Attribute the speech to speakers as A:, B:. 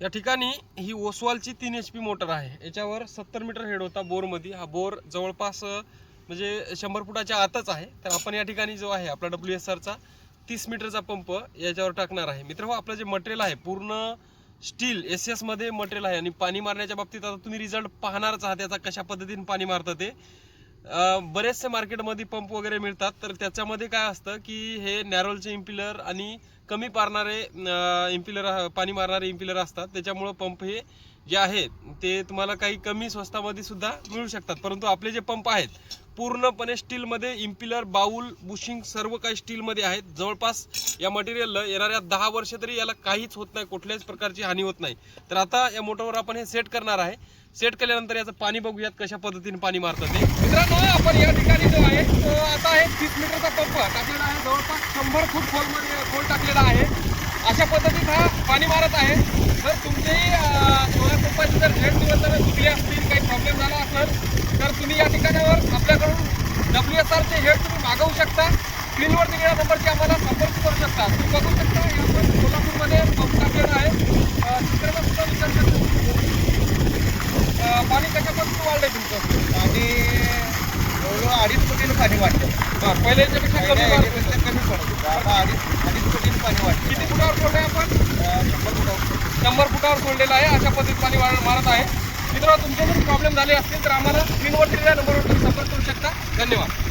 A: या ठिकाणी ही ओसवालची तीन एच पी मोटर आहे. याच्यावर सत्तर मीटर हेड होता बोरमध्ये. हा बोर जवळपास म्हणजे शंभर फुटाच्या आतच आहे. तर आपण या ठिकाणी जो आहे आपला डब्ल्यू एस आरचा तीस मीटरचा पंप याच्यावर टाकणार आहे. मित्र आपलं जे मटेरियल आहे पूर्ण स्टील एस एसमध्ये मटेरियल आहे. आणि पाणी मारण्याच्या बाबतीत आता तुम्ही रिझल्ट पाहणारच आहात. त्याचा कशा पद्धतीने पाणी मारतं ते. बरेचसे मार्केटमध्ये पंप वगैरे मिळतात. तर त्याच्यामध्ये काय असतं की हे नॅरोलचे इम्पिलर आणि कमी पारणारे इम्पिलर पाणी मारणारे इम्पिलर असतात. त्याच्यामुळं पंप हे जे आहे ते तुम्हाला काही कमी स्वस्तामध्ये सुद्धा मिळू शकतात. परंतु आपले जे पंप आहेत पूर्णपणे स्टीलमध्ये इम्पिलर बाऊल बुशिंग सर्व काही स्टीलमध्ये आहेत. जवळपास या मटेरियलला येणाऱ्या दहा वर्ष तरी याला काहीच होत नाही. कुठल्याच प्रकारची हानी होत नाही. तर आता या मोटरवर आपण हे सेट करणार आहे. सेट केल्यानंतर याचं पाणी बघूयात कशा पद्धतीने पाणी मारतं ते. मित्रांनो आपण या ठिकाणी जो आहे तो आता आहे तीस मीटरचा टाकलेला आहे. जवळपास शंभर फूट खोलमध्ये खोल टाकलेला आहे. अशा पद्धतीत हा पाणी मारत आहे. जर तुमचेही सोलर पंपाचे जर हेड दिवस जर चुकले असतील काही प्रॉब्लेम झाला असेल तर तुम्ही या ठिकाणावर आपल्याकडून डब्ल्यू एस आरचे हेड तुम्ही मागवू शकता. स्क्रीनवर दिलेल्या नंबरची आम्हाला संपर्क करू शकता. तुम्ही बघू शकता आपण सोलापूरमध्ये पंप टाकलेला आहे. तिकडे सुद्धा विचार करतो पाणी कशापासून वाढलं आहे तुमचं?
B: आणि जवळजवळ अडीच पटीनं पाणी वाटतं
A: बरं पहिले याच्यापेक्षा कमी
B: पहिल्या पडत. आता अडीच अडीच पटीनं पाणी वाटतं
A: किती फुटावर सोडलंय आपण?
B: अं, शंभर फुटावर
A: शंभर फुटावर सोडलेलं आहे. अशा पद्धतीत पाणी वाढ- मारत आहे. मित्रांनो तुमचे जर प्रॉब्लेम झाले असतील तर आम्हाला स्क्रीनवर दिलेल्या नंबरवर तुम्ही संपर्क करू शकता. धन्यवाद.